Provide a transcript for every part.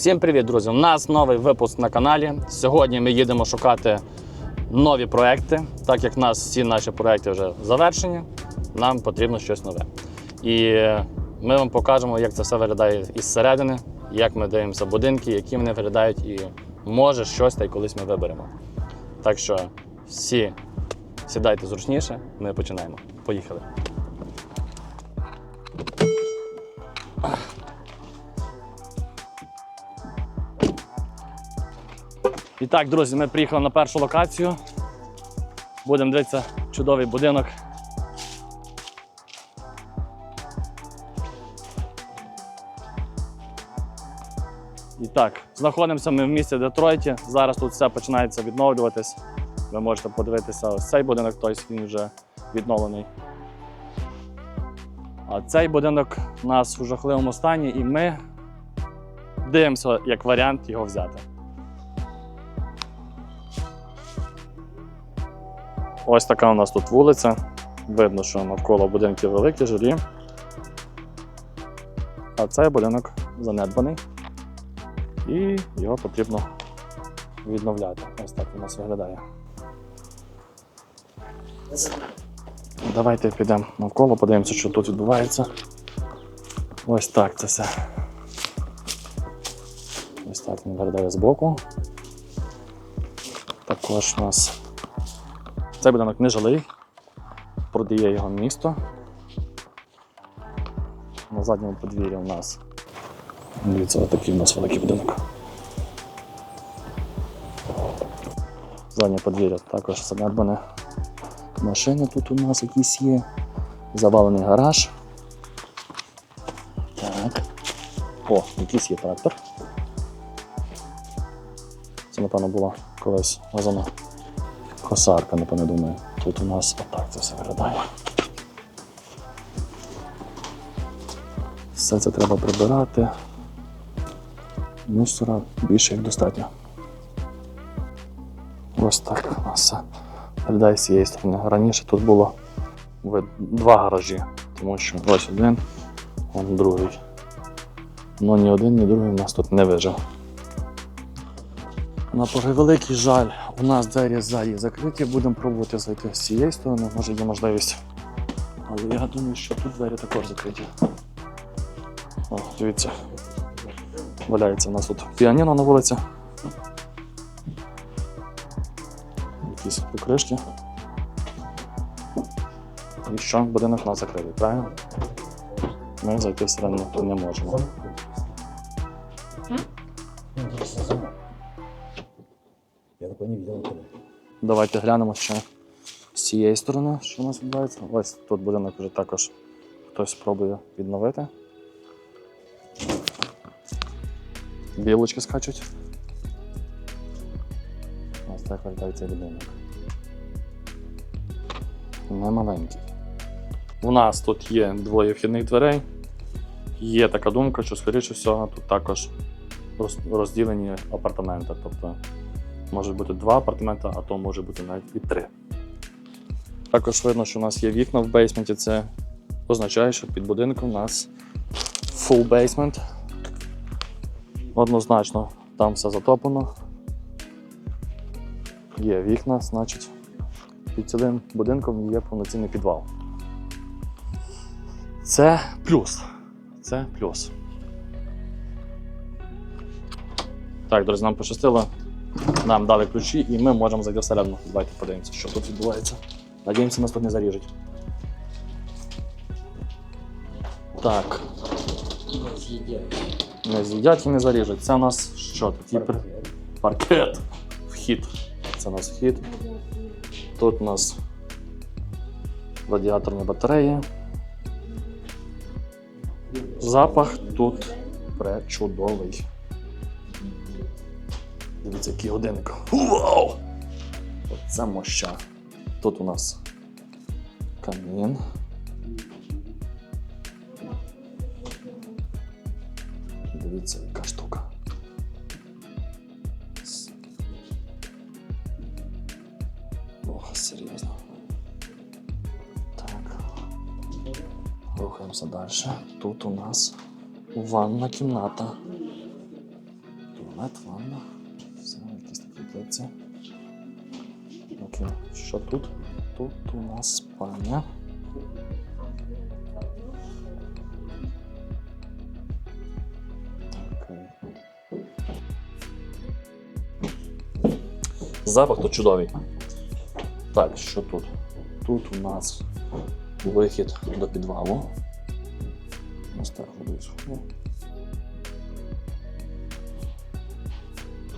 Всім привіт, друзі! У нас новий випуск на каналі. Сьогодні ми їдемо шукати нові проекти. Так як в нас всі наші проекти вже завершені, нам потрібно щось нове. І ми вам покажемо, як це все виглядає із середини, як ми дивимося будинки, які вони виглядають, і може щось та й колись ми виберемо. Так що всі сідайте зручніше, ми починаємо. Поїхали. І так, друзі, ми приїхали на першу локацію. Будемо дивитися чудовий будинок. І так, знаходимося ми в місті Детройті. Зараз тут все починається відновлюватись. Ви можете подивитися ось цей будинок, тобто він вже відновлений. А цей будинок у нас у жахливому стані, і ми дивимося як варіант його взяти. Ось така у нас тут вулиця. Видно, що навколо будинків великі, жилі. А цей будинок занедбаний. І його потрібно відновляти. Ось так у нас виглядає. Давайте підемо навколо, подивимося, що тут відбувається. Ось так це все. Ось так він виглядає збоку. Також у нас цей будинок не жилий, продає його місто. На задньому подвір'ї у нас. Дивіться, отакий у нас великий будинок. Заднє подвір'я також занедбане. Машини тут у нас якісь є. Завалений гараж. Так. О, якийсь є трактор. Це, напевно, була колись газона косарка, напевно, думаю. Тут у нас отак це все виглядає. Все це треба прибирати. Мусора більше як достатньо. Ось так у нас виглядає з цієї сторони. Раніше тут було два гаражі, тому що ось один, он другий. Ну ні один, ні другий у нас тут не вижив. На превеликий жаль, у нас двері ззаді закриті, будемо пробувати зайти з цієї сторони, може є можливість. Але я думаю, що тут двері також закриті. О, дивіться. Валяється у нас тут піаніно на вулиці. Якісь покришки. І що, будинок нас закритий, правильно? Ми зайти всередину не можемо. Давайте глянемо ще з цієї сторони, що у нас відбувається. Ось тут будинок вже також хтось спробує відновити. Білочки скачуть. Ось так виглядає цей будинок. Не маленький. У нас тут є двоє вхідних дверей. Є така думка, що, скоріше всього, тут також розділені апартаменти. Тобто може бути два апартаменти, а то може бути навіть і три. Також видно, що у нас є вікна в бейсменті. Це означає, що під будинком у нас full basement. Однозначно, там все затоплено. Є вікна, значить, під цілим будинком є повноцінний підвал. Це плюс. Це плюс. Так, друзі, нам пощастило. Нам дали ключі і ми можемо зайти всередину. Давайте подивимося, що тут відбувається. Надіємося, нас тут не заріжуть. Так, не з'їдять і не заріжуть. Це у нас що? Такий пр- паркет. Вхід. Це у нас вхід. Тут у нас радіаторні батареї. Запах тут пречудовий. Дивіться, який годинник. Вау! Оце моща. Тут у нас камін. Дивіться, яка штука. Ох, серйозно. Так. Рухаємося далі. Тут у нас ванна кімната. туалет, ванна. Якісь такі плитці. Окей. Що тут? Тут у нас спальня. Запах тут чудовий. Так, що тут? Тут у нас вихід до підвалу. Ось так ходить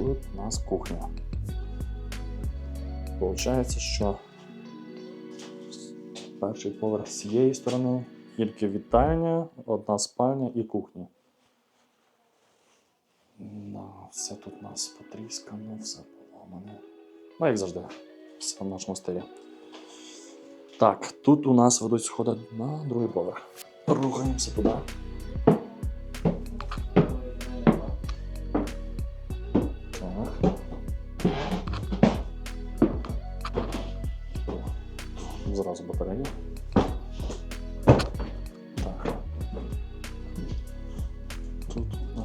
Тут у нас кухня. Получається, що перший поверх з цієї сторони, тільки вітальня, одна спальня і кухня. Да, все тут у нас потріскано, все поламане. Ну, як завжди, все в нашому стилі. Так, тут у нас ведуть сходи на другий поверх. Рухаємося туди.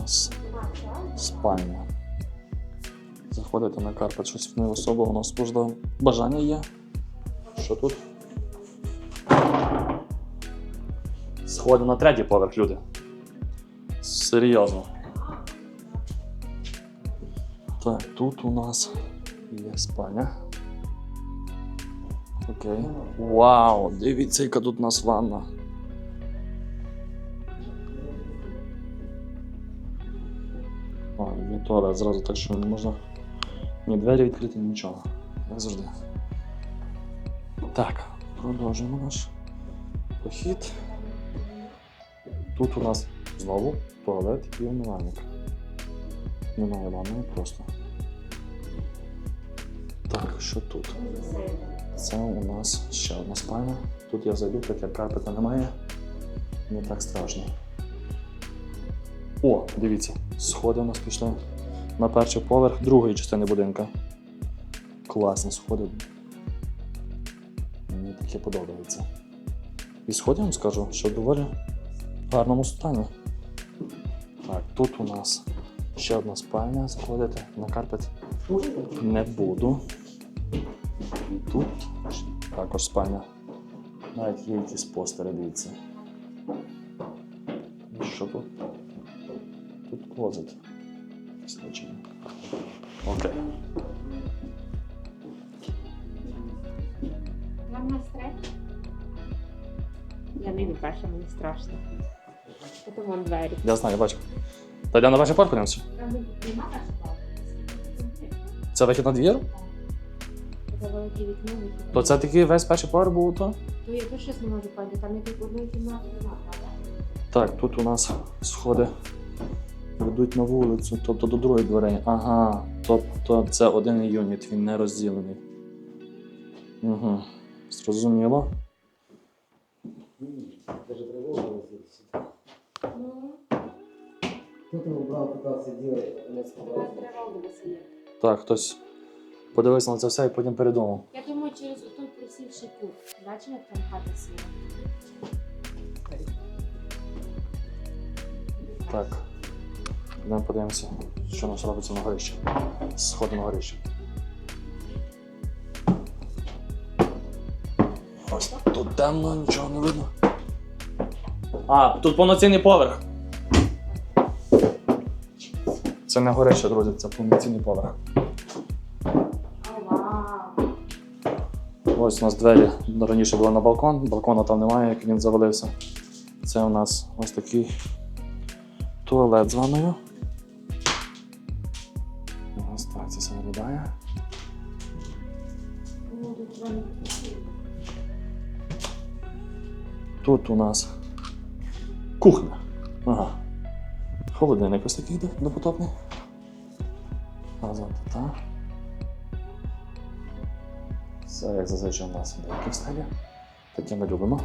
Нас спальня. Заходите на карпет, щось не особо, у нас можливо бажання є. Що тут? Сходи на третій поверх, люди. Серйозно. Так, тут у нас є спальня. Окей. Вау! Дивіться, яка тут у нас ванна. Туалет зразу, так що не можна ні двері відкрити, нічого. Як завжди. Так, продовжуємо наш похід. Тут у нас знову туалет і умивальник. Немає ванної просто. Так, що тут? Це у нас ще одна спальня. Тут я зайду, так як карпета немає. Не так страшно. О, дивіться, сходи у нас пішли на перший поверх другої частини будинка. Класні сходи. Мені таке подобається. І сходи, я вам скажу, що в доволі гарному стані. Так, тут у нас ще одна спальня сходити на карпет. Не буду. Тут також спальня. Навіть є якісь постери, дивіться. Що тут? Тут клозет. Перша, мені страшно. Потім вон двері. Я знаю, я бачу. Та йдемо на перший поверх подивимося. Там. Це вихід на двір? Це велике вікно. вихід. То це такий весь перший поверх був то? То я теж щось не можу поняти. Там якої одної кімнати нема, правда? Так, тут у нас сходи ведуть на вулицю, тобто до другої дверей. Ага, тобто це один юніт, він не розділений. Угу. Зрозуміло. Даже тривога лисить. Ну, Тут він убрав, туди сидів, не я сховав. тривогу буде сидіти. Так, хтось подивився на це все і потім передумав. Я думаю, через той присівший кут. Бачиш, як там хата сіла? Так. Йдемо подивимося, що у нас робиться на горищі. Сходи на горищі. Ось тут темно, нічого не видно. А, тут повноцінний поверх. Це не горище, друзі, це повноцінний поверх. Ось у нас двері раніше були на балкон, балкона там немає, як він завалився. Це у нас ось такий туалет з ванною. Ось так це все виглядає. Тут у нас кухня. Ага. Холодильник ось такий до- допотопний. Назад, так. Все як зазвичай у нас деякі в стелі. Таке ми любимо.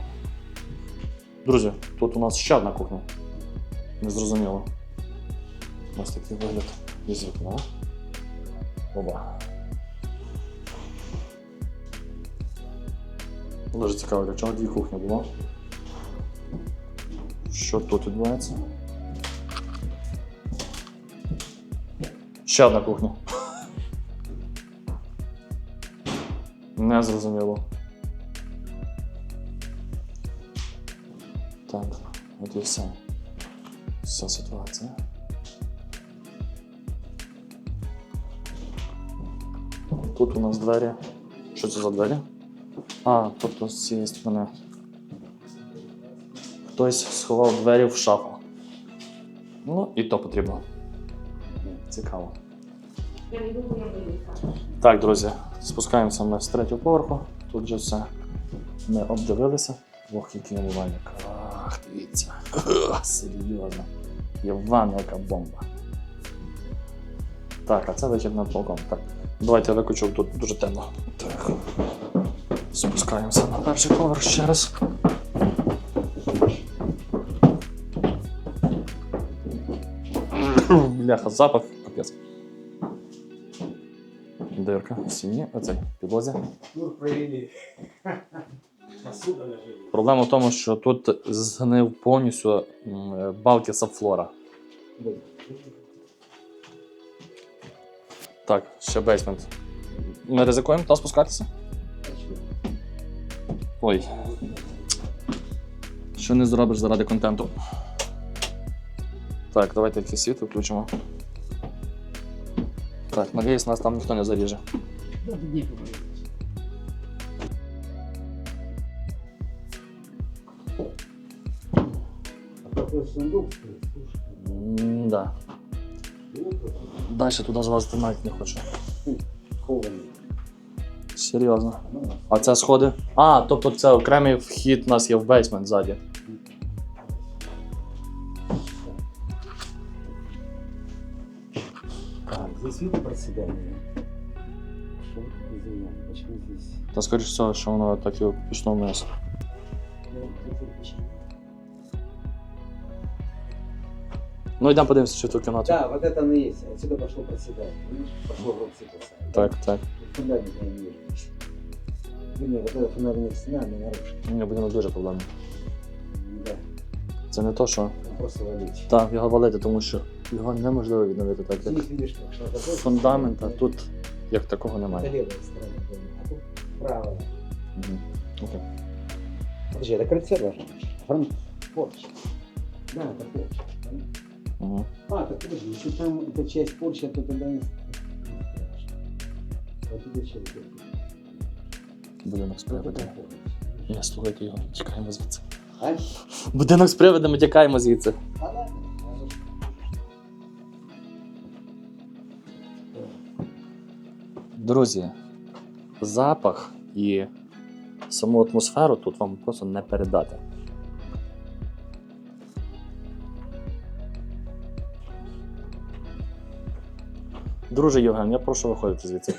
Друзі, тут у нас ще одна кухня. Незрозуміло. Ось такий вигляд із вікна. Оба. Дуже цікаво, для чого дві кухні було. Що тут відбувається? Ще одна кухня. Не зрозуміло. Так, от і все. Вся ситуація. Тут у нас двері. Що це за двері? А, тобто з цієї сторони. Хтось сховав двері в шафу. Ну, і то потрібно. Цікаво. Так, друзі, спускаємося ми з третього поверху. Тут вже все ми обдивилися. Ох, який умивальник. Ах, дивіться. Серйозно. Є ванна, яка бомба. Так, а це вихід на балкон. Так. Давайте я виключу тут дуже темно. Так. Спускаємося на перший поверх ще раз. Бляха, запах, капець. Дирка в стіні, оцей підлозі. Тур провели. Проблема в тому, що тут згнив повністю балки сабфлора. Так, ще бейсмент. Ми ризикуємо та спускатися? Ой. Що не зробиш заради контенту? Так, давайте якесь світло включимо. Так, надіюсь, нас там ніхто не заріже. Сундук Да. Далі туди злазити навіть не хочу. Серйозно. А це сходи? А, тобто це окремий вхід у нас є в бейсмент ззаді. Почему здесь? Та скоріш всього, що воно так і пішло вниз. Ну, тут кирпичи. Ну йдемо подивимося, що в ту кімнату. Да, вот это оно и есть. Отсюда пошло проседание. Видишь, пошло в сыпаться. Так, так. Фундамент я не вижу. Вернее, вот это фундамент стена, она нарушена. Мені буде дуже проблемно. Да, Це не то, що он просто валить. так, його валити, тому що його неможливо відновити так, як Здесь видишь, как что такое. фундамент, а тут як такого Это немає. левая сторона дома, а тут правая. Мгм. Окей. Подожди, это крыльцо должно быть. Фронт, порч. Да, это порч. Мгм. А, так подожди, если там эта часть порча, то тогда не страшно. Вот это часть порчи. Будинок з Вот это привидами. порча. Ні, слухайте його, тікаємо звідси. А? Будинок з привидами, тікаємо звідси. А ладно, ладно. Друзі, запах і саму атмосферу тут вам просто не передати. Друже Євген, я прошу виходити звідси.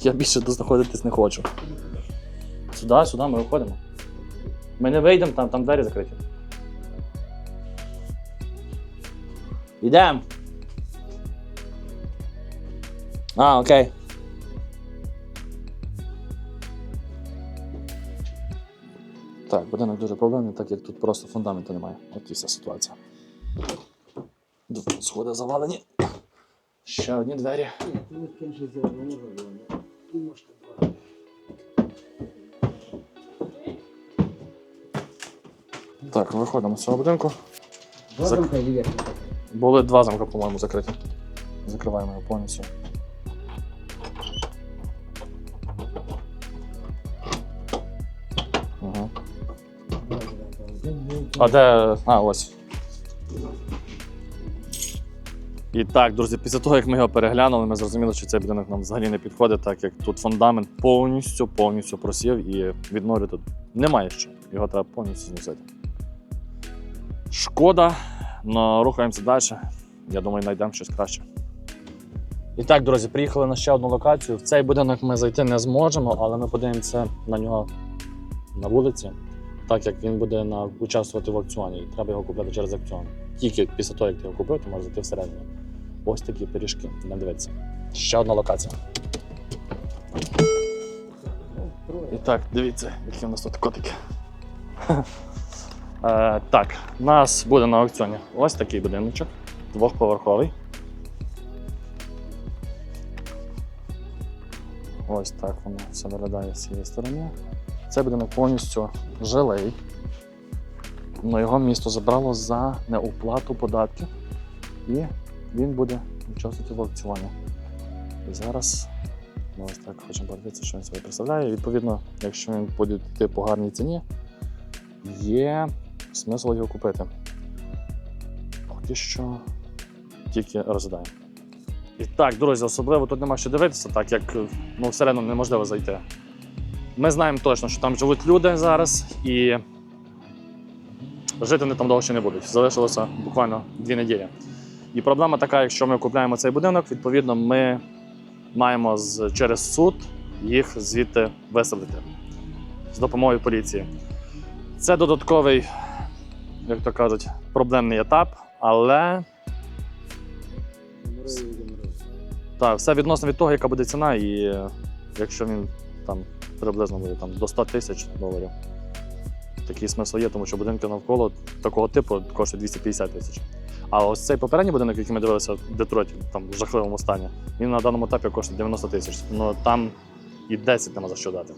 Я більше тут знаходитись не хочу. Сюди, сюди ми виходимо. Ми не вийдемо, там, там двері закриті. Йдемо. А, окей. Так, будинок дуже проблемний, так як тут просто фундаменту немає. От і вся ситуація. Сходи завалені. Ще одні двері. Так, виходимо з цього будинку. Зак-? Були два замка, по-моєму, закриті. Закриваємо його повністю. А де. А, ось. І так, друзі, після того, як ми його переглянули, ми зрозуміли, що цей будинок нам взагалі не підходить, так як тут фундамент повністю повністю просів і відновлювати тут немає що. Його треба повністю зносити. Шкода, але рухаємося далі. Я думаю, знайдемо щось краще. І так, друзі, приїхали на ще одну локацію. В цей будинок ми зайти не зможемо, але ми подивимося на нього на вулиці так як він буде на, участвувати в аукціоні, і треба його купити через аукціон. Тільки після того, як ти його купив, ти можеш зайти всередину. Ось такі пиріжки. Не дивіться. Ще одна локація. І так, дивіться, які у нас тут котики. Е, так, у нас буде на аукціоні ось такий будиночок. двохповерховий. Ось так воно все виглядає з цієї сторони. Це будинок повністю жилий. Но його місто забрало за неуплату податків, і він буде участвувати в аукціоні. І зараз ми ось так хочемо подивитися, що він собі представляє. Відповідно, якщо він буде йти по гарній ціні, є смисл його купити. Поки що тільки розглядаємо. І так, друзі, особливо тут нема що дивитися, так як ну, всередину неможливо зайти. Ми знаємо точно, що там живуть люди зараз, і жити вони там довго ще не будуть. Залишилося буквально дві неділі. І проблема така, якщо ми купляємо цей будинок, відповідно, ми маємо через суд їх звідти виселити з допомогою поліції. Це додатковий, як то кажуть, проблемний етап, але так, все відносно від того, яка буде ціна, і якщо він там приблизно буде там, до 100 тисяч доларів. Такий смисл є, тому що будинки навколо такого типу коштують 250 тисяч. А ось цей попередній будинок, який ми дивилися в Детройті, там в жахливому стані, він на даному етапі коштує 90 тисяч. Ну там і 10 нема за що дати.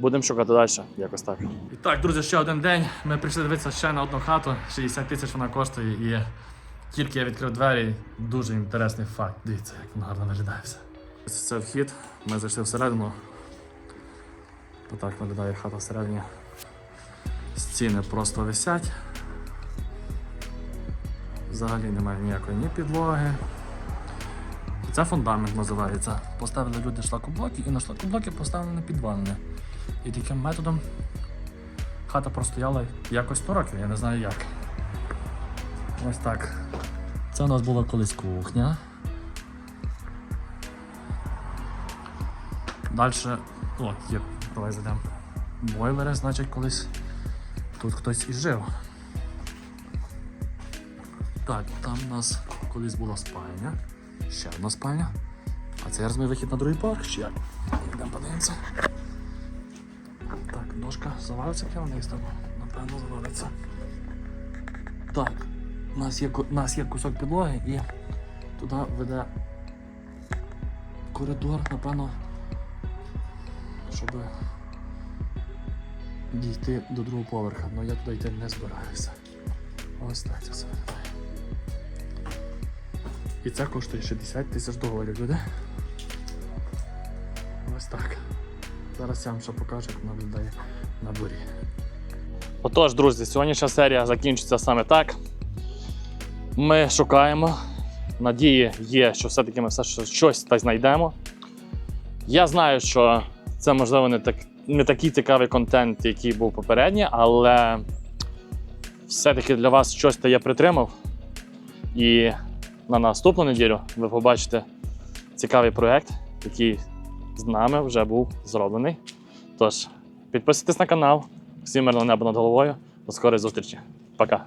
Будемо шукати далі, якось так. І так, друзі, ще один день. Ми прийшли дивитися ще на одну хату. 60 тисяч вона коштує. І тільки я відкрив двері, дуже інтересний факт. Дивіться, як воно гарно виглядає все. Це вхід. Ми зайшли всередину. Отак виглядає хата всередині. Стіни просто висять. Взагалі немає ніякої ні підлоги. Це фундамент називається. Поставили люди шлакоблоки і на шлакоблоки поставили підвальне. І таким методом хата простояла якось 100 років, я не знаю як. Ось так. Це у нас була колись кухня. Далі, от є, давай зайдемо. Бойлери, значить, колись тут хтось і жив. Так, там у нас колись була спальня. Ще одна спальня. А це я розумію вихід на другий чи як? Йдемо подивимося. Так, ножка завалиться вниз там. Напевно, завалиться. Так, у нас є, у нас є кусок підлоги і туди веде коридор, напевно, щоб дійти до другого поверха. Але я туди йти не збираюся. Ось так це все. І це коштує 60 тисяч доларів, люди. Ось так. Зараз я вам ще покажу, як вона виглядає на дворі. Отож, друзі, сьогоднішня серія закінчиться саме так. Ми шукаємо. Надії є, що все-таки ми все щось так знайдемо. Я знаю, що це можливо не, так, не такий цікавий контент, який був попередній, але все-таки для вас щось я притримав. І на наступну неділю ви побачите цікавий проєкт, який з нами вже був зроблений. Тож, підписуйтесь на канал. Всім мирного неба над головою. До скорої зустрічі. Пока.